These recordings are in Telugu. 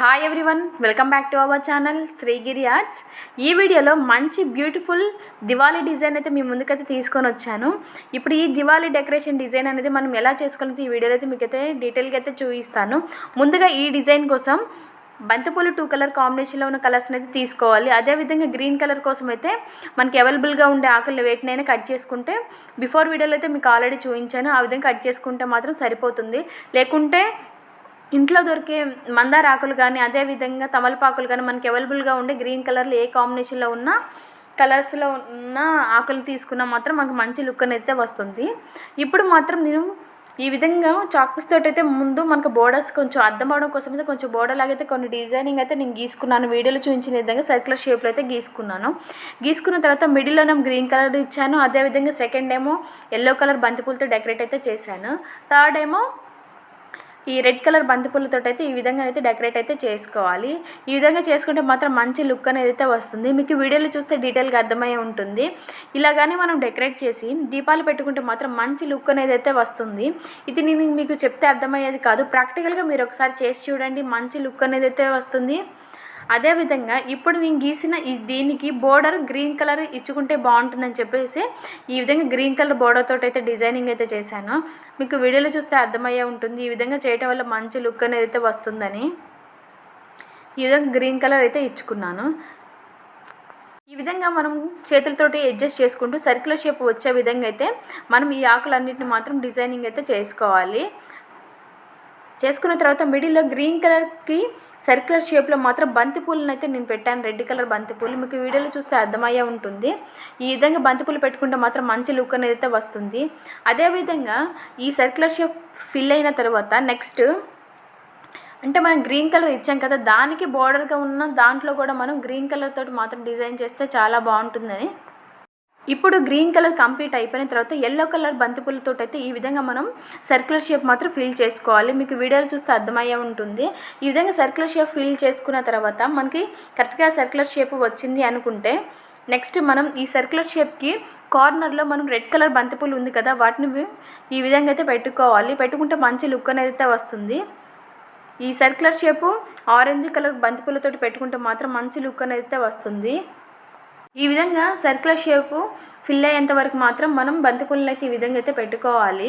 Hi everyone welcome back to our channel Srigiri arts ఈ వీడియోలో మంచి బ్యూటిఫుల్ దివాళీ డిజైన్ అయితే మీ ముందుకైతే తీసుకొని వచ్చాను. ఇప్పుడు ఈ దివాళీ డెకరేషన్ డిజైన్ అనేది మనం ఎలా చేసుకోవాలంటే ఈ వీడియోలో అయితే మీకైతే డీటెయిల్గా అయితే చూపిస్తాను. ముందుగా ఈ డిజైన్ కోసం బంతిపూలు టూ కలర్ కాంబినేషన్లో ఉన్న కలర్స్ని అయితే తీసుకోవాలి. అదేవిధంగా గ్రీన్ కలర్ కోసం అయితే మనకి అవైలబుల్గా ఉండే ఆకులు వేటినైనా కట్ చేసుకుంటే బిఫోర్ వీడియోలో అయితే మీకు ఆల్రెడీ చూపించాను. ఆ విధంగా కట్ చేసుకుంటే మాత్రం సరిపోతుంది. లేకుంటే ఇంట్లో దొరికే మందార ఆకులు కానీ అదేవిధంగా తమలపాకులు కానీ మనకి అవైలబుల్గా ఉండే గ్రీన్ కలర్లో ఏ కాంబినేషన్లో ఉన్న కలర్స్లో ఉన్న ఆకులు తీసుకున్నా మాత్రం మనకు మంచి లుక్ అనేది వస్తుంది. ఇప్పుడు మాత్రం నేను ఈ విధంగా చాక్పీస్ తోటి అయితే ముందు మనకు బోర్డర్స్ కొంచెం అర్థం అవడం కోసం అయితే కొంచెం బోర్డర్ లాగైతే కొన్ని డిజైనింగ్ అయితే నేను గీసుకున్నాను. వీడియోలో చూపించిన విధంగా సర్కులర్ షేప్లో అయితే గీసుకున్నాను. గీసుకున్న తర్వాత మిడిల్లో నేను గ్రీన్ కలర్ ఇచ్చాను. అదేవిధంగా సెకండ్ ఏమో ఎల్లో కలర్ బంతిపూలతో డెకరేట్ అయితే చేశాను. థర్డ్ ఏమో ఈ రెడ్ కలర్ బంతిపూలతో అయితే ఈ విధంగా అయితే డెకరేట్ అయితే చేసుకోవాలి. ఈ విధంగా చేసుకుంటే మాత్రం మంచి లుక్ అనేది అయితే వస్తుంది. మీకు వీడియోలో చూస్తే డీటెయిల్గా అర్థమై ఉంటుంది. ఇలాగానే మనం డెకరేట్ చేసి దీపాలు పెట్టుకుంటే మాత్రం మంచి లుక్ అనేది అయితే వస్తుంది. ఇది నేను మీకు చెప్తే అర్థమయ్యేది కాదు. ప్రాక్టికల్గా మీరు ఒకసారి చేసి చూడండి. మంచి లుక్ అనేది అయితే వస్తుంది. అదేవిధంగా ఇప్పుడు నేను గీసిన ఈ దీనికి బోర్డర్ గ్రీన్ కలర్ ఇచ్చుకుంటే బాగుంటుందని చెప్పేసి ఈ విధంగా గ్రీన్ కలర్ బోర్డర్ తోటి అయితే డిజైనింగ్ అయితే చేశాను. మీకు వీడియోలో చూస్తే అర్థమయ్యే ఉంటుంది. ఈ విధంగా చేయటం వల్ల మంచి లుక్ అనేది అయితే వస్తుందని ఈ విధంగా గ్రీన్ కలర్ అయితే ఇచ్చుకున్నాను. ఈ విధంగా మనం చేతులతోటి అడ్జస్ట్ చేసుకుంటూ సర్కిల్ షేప్ వచ్చే విధంగా అయితే మనం ఈ ఆకులన్నింటిని మాత్రం డిజైనింగ్ అయితే చేసుకోవాలి. చేసుకున్న తర్వాత మిడిల్లో గ్రీన్ కలర్కి సర్క్యులర్ షేప్లో మాత్రం బంతిపూలను అయితే నేను పెట్టాను. రెడ్ కలర్ బంతిపూలు మీకు వీడియోలో చూస్తే అర్థమయ్యే ఉంటుంది. ఈ విధంగా బంతిపూలు పెట్టుకుంటే మాత్రం మంచి లుక్ అనేది అయితే వస్తుంది. అదేవిధంగా ఈ సర్క్యులర్ షేప్ ఫిల్ అయిన తర్వాత నెక్స్ట్ అంటే మనం గ్రీన్ కలర్ ఇచ్చాం కదా దానికి బార్డర్గా ఉన్న దాంట్లో కూడా మనం గ్రీన్ కలర్ తోటి మాత్రం డిజైన్ చేస్తే చాలా బాగుంటుందని ఇప్పుడు గ్రీన్ కలర్ కంప్లీట్ అయిపోయిన తర్వాత ఎల్లో కలర్ బంతిపూలతో అయితే ఈ విధంగా మనం సర్క్యులర్ షేప్ మాత్రం ఫిల్ చేసుకోవాలి. మీకు వీడియోలు చూస్తే అర్థమయ్యే ఉంటుంది. ఈ విధంగా సర్క్యులర్ షేప్ ఫిల్ చేసుకున్న తర్వాత మనకి కరెక్ట్గా సర్క్యులర్ షేప్ వచ్చింది అనుకుంటే నెక్స్ట్ మనం ఈ సర్క్యులర్ షేప్కి కార్నర్లో మనం రెడ్ కలర్ బంతిపూలు ఉంది కదా వాటిని ఈ విధంగా అయితే పెట్టుకోవాలి. పెట్టుకుంటే మంచి లుక్ అనేది అయితే వస్తుంది. ఈ సర్క్యులర్ షేపు ఆరెంజ్ కలర్ బంతిపూలతో పెట్టుకుంటే మాత్రం మంచి లుక్ అనేది అయితే వస్తుంది. ఈ విధంగా సర్కిల్ షేపు ఫిల్ అయ్యేంత వరకు మాత్రం మనం బంతిపూలను అయితే ఈ విధంగా అయితే పెట్టుకోవాలి.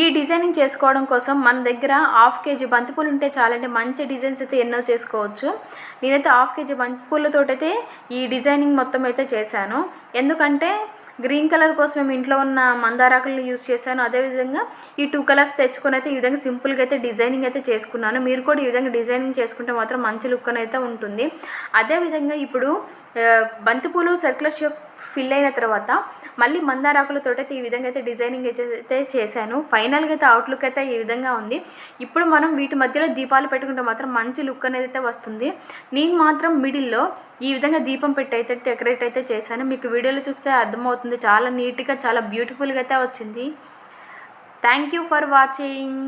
ఈ డిజైనింగ్ చేసుకోవడం కోసం మన దగ్గర హాఫ్ కేజీ బంతిపూలు ఉంటే చాలంటే మంచి డిజైన్స్ అయితే ఎన్నో చేసుకోవచ్చు. నేనైతే హాఫ్ కేజీ బంతిపూలతోటైతే ఈ డిజైనింగ్ మొత్తం అయితే చేశాను. ఎందుకంటే గ్రీన్ కలర్ కోసం మేము ఇంట్లో ఉన్న మందారాకులను యూస్ చేశాను. అదేవిధంగా ఈ టూ కలర్స్ తెచ్చుకొని అయితే ఈ విధంగా సింపుల్గా అయితే డిజైనింగ్ అయితే చేసుకున్నాను. మీరు కూడా ఈ విధంగా డిజైనింగ్ చేసుకుంటే మాత్రం మంచి లుక్ అయితే ఉంటుంది. అదేవిధంగా ఇప్పుడు బంతిపూలు సర్కులర్ షేప్ ఫిల్ అయిన తర్వాత మళ్ళీ మందారాకులతో అయితే ఈ విధంగా అయితే డిజైనింగ్ అయితే చేశాను. ఫైనల్గా అయితే అవుట్లుక్ అయితే ఈ విధంగా ఉంది. ఇప్పుడు మనం వీటి మధ్యలో దీపాలు పెట్టుకుంటే మాత్రం మంచి లుక్ అనేది అయితే వస్తుంది. నేను మాత్రం మిడిల్లో ఈ విధంగా దీపం పెట్టి అయితే డెకరేట్ అయితే చేశాను. మీకు వీడియోలో చూస్తే అర్థమవుతుంది. చాలా నీట్గా చాలా బ్యూటిఫుల్గా అయితే వచ్చింది. Thank you for watching